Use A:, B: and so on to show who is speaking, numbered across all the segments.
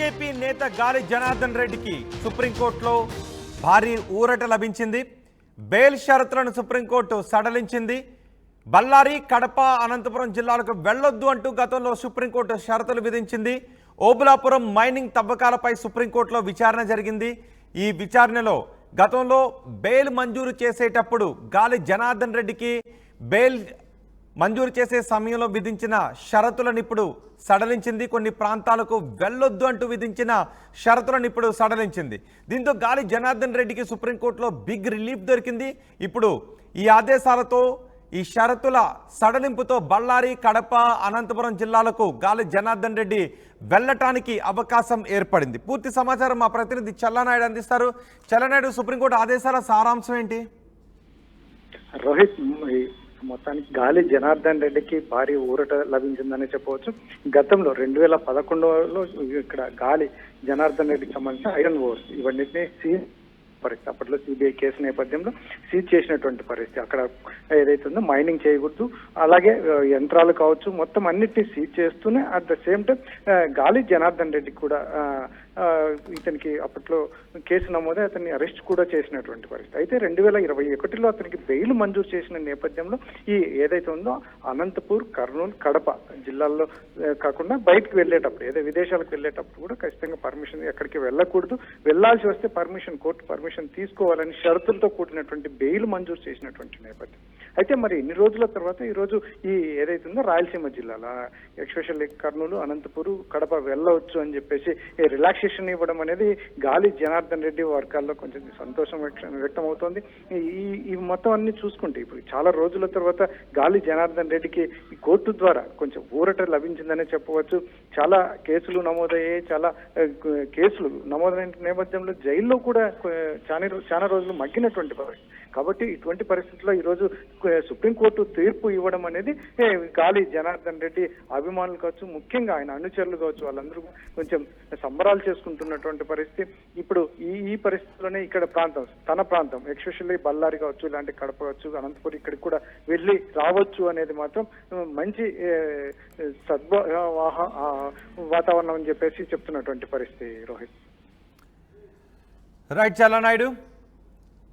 A: నేత గాలి జనార్దన్ రెడ్డికి సుప్రీంకోర్టులో భారీ ఊరట లభించింది. బెయిల్ షరతులను సుప్రీంకోర్టు సడలించింది. బళ్ళారి కడప అనంతపురం జిల్లాలకు వెళ్ళొద్దు అంటూ గతంలో సుప్రీంకోర్టు షరతులు విధించింది. ఓబులాపురం మైనింగ్ తవ్వకాలపై సుప్రీంకోర్టులో విచారణ జరిగింది. ఈ విచారణలో గతంలో బెయిల్ మంజూరు చేసేటప్పుడు గాలి జనార్దన్ రెడ్డికి బెయిల్ మంజూరు చేసే సమయంలో విధించిన షరతులను ఇప్పుడు సడలించింది. కొన్ని ప్రాంతాలకు వెళ్ళొద్దు అంటూ విధించిన షరతులను ఇప్పుడు సడలించింది. దీంతో గాలి జనార్దన్ రెడ్డికి సుప్రీంకోర్టులో బిగ్ రిలీఫ్ దొరికింది. ఇప్పుడు ఈ ఆదేశాలతో ఈ షరతుల సడలింపుతో బళ్ళారి కడప అనంతపురం జిల్లాలకు గాలి జనార్దన్ రెడ్డి వెళ్ళటానికి అవకాశం ఏర్పడింది. పూర్తి సమాచారం మా ప్రతినిధి చల్లనాయుడు అందిస్తారు. చల్లనాయుడు సుప్రీంకోర్టు ఆదేశాల సారాంశం ఏంటి?
B: రోహిత్ మొత్తానికి గాలి జనార్దన్ రెడ్డికి భారీ ఊరట లభించిందని చెప్పవచ్చు. గతంలో రెండు వేల పదకొండులో ఇక్కడ గాలి జనార్దన్ రెడ్డికి సంబంధించిన ఐరన్ ఓర్స్ ఇవన్నింటినీ సీజ్ పరిస్థితి. అప్పట్లో సిబిఐ కేసు నేపథ్యంలో సీజ్ చేసినటువంటి పరిస్థితి. అక్కడ ఏదైతే ఉందో మైనింగ్ చేయకూడదు. అలాగే యంత్రాలు కావచ్చు మొత్తం అన్నిటిని సీజ్ చేస్తూనే అట్ ద సేమ్ టైం గాలి జనార్దన్ రెడ్డికి కూడా ఇతనికి అప్పట్లో కేసు నమోదై అతన్ని అరెస్ట్ కూడా చేసినటువంటి పరిస్థితి. అయితే రెండు వేల ఇరవై ఒకటిలో అతనికి బెయిల్ మంజూరు చేసిన నేపథ్యంలో ఈ ఏదైతే ఉందో అనంతపూర్ కర్నూలు కడప జిల్లాల్లో కాకుండా బయటకు వెళ్ళేటప్పుడు ఏదో విదేశాలకు వెళ్ళేటప్పుడు కూడా ఖచ్చితంగా పర్మిషన్ ఎక్కడికి వెళ్ళకూడదు. వెళ్ళాల్సి వస్తే పర్మిషన్ కోర్టు పర్మిషన్ తీసుకోవాలని షరతులతో కూడినటువంటి బెయిల్ మంజూరు చేసినటువంటి నేపథ్యం. అయితే మరి ఇన్ని రోజుల తర్వాత ఈరోజు ఈ ఏదైతే ఉందో రాయలసీమ జిల్లాలో ఎక్స్పెషల్లీ కర్నూలు అనంతపురం కడప వెళ్ళవచ్చు అని చెప్పేసి రిలాక్సేషన్ ఇవ్వడం అనేది గాలి జనార్దన్ రెడ్డి వర్గాల్లో కొంచెం సంతోషం వ్యక్తం వ్యక్తమవుతోంది. ఈ ఈ మొత్తం అన్ని చూసుకుంటే ఇప్పుడు చాలా రోజుల తర్వాత గాలి జనార్దన్ రెడ్డికి ఈ కోర్టు ద్వారా కొంచెం ఊరట లభించిందనే చెప్పవచ్చు. చాలా కేసులు నమోదయ్యాయి. చాలా కేసులు నమోదైన నేపథ్యంలో జైల్లో కూడా చాలా చాలా రోజులు మగ్గినటువంటి పరిస్థితి. కాబట్టి ఇటువంటి పరిస్థితుల్లో ఈరోజు సుప్రీంకోర్టు తీర్పు ఇవ్వడం అనేది గాలి జనార్దన్ రెడ్డి అభిమానులు కావచ్చు ముఖ్యంగా ఆయన అనుచరులు కావచ్చు వాళ్ళందరూ కొంచెం సంబరాలు చేసుకుంటున్నటువంటి పరిస్థితి. ఇప్పుడు ఈ ఈ పరిస్థితుల్లోనే ఇక్కడ ప్రాంతం తన ప్రాంతం ఎక్స్పెషల్లీ బళ్ళారి కావచ్చు ఇలాంటి కడప కావచ్చు అనంతపురం ఇక్కడికి కూడా వెళ్ళి రావచ్చు అనేది మాత్రం మంచి సద్భ వాహ- వాతావరణం అని చెప్పేసి చెప్తున్నటువంటి పరిస్థితి రోహిత్.
A: రైట్ నాయుడు.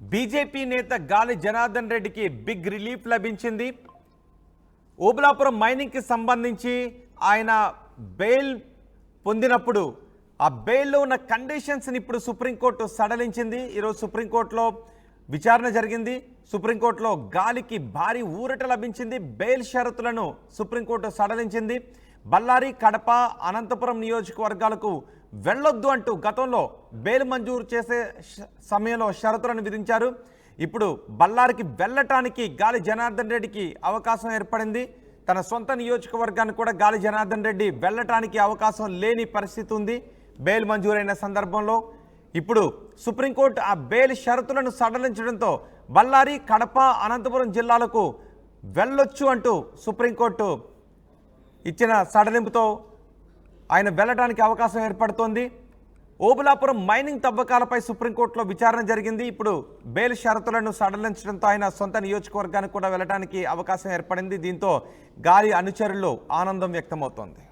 A: బీజేపీ నేత గాలి జనార్దన్ రెడ్డికి బిగ్ రిలీఫ్ లభించింది. ఓబులాపురం మైనింగ్కి సంబంధించి ఆయన బెయిల్ పొందినప్పుడు ఆ బెయిల్లో ఉన్న కండిషన్స్ని ఇప్పుడు సుప్రీంకోర్టు సడలించింది. ఈరోజు సుప్రీంకోర్టులో విచారణ జరిగింది. సుప్రీంకోర్టులో గాలికి భారీ ఊరట లభించింది. బెయిల్ షరతులను సుప్రీంకోర్టు సడలించింది. బళ్ళారి కడప అనంతపురం నియోజకవర్గాలకు వెళ్ళొద్దు అంటూ గతంలో బెయిల్ మంజూరు చేసే సమయంలో షరతులను విధించారు. ఇప్పుడు బళ్ళారికి వెళ్ళటానికి గాలి జనార్దన్ రెడ్డికి అవకాశం ఏర్పడింది. తన సొంత నియోజకవర్గాన్ని కూడా గాలి జనార్దన్ రెడ్డి వెళ్ళటానికి అవకాశం లేని పరిస్థితి ఉంది బెయిల్ మంజూరైన సందర్భంలో. ఇప్పుడు సుప్రీంకోర్టు ఆ బెయిల్ షరతులను సడలించడంతో బళ్ళారి కడప అనంతపురం జిల్లాలకు వెళ్ళొచ్చు అంటూ సుప్రీంకోర్టు ఇచ్చిన సడలింపుతో ఆయన వెళ్ళడానికి అవకాశం ఏర్పడుతోంది. ఓబులాపురం మైనింగ్ తవ్వకాలపై సుప్రీంకోర్టులో విచారణ జరిగింది. ఇప్పుడు బెయిల్ షరతులను సడలించడంతో ఆయన సొంత నియోజకవర్గానికి కూడా వెళ్ళడానికి అవకాశం ఏర్పడింది. దీంతో గాలి అనుచరుల్లో ఆనందం వ్యక్తమవుతోంది.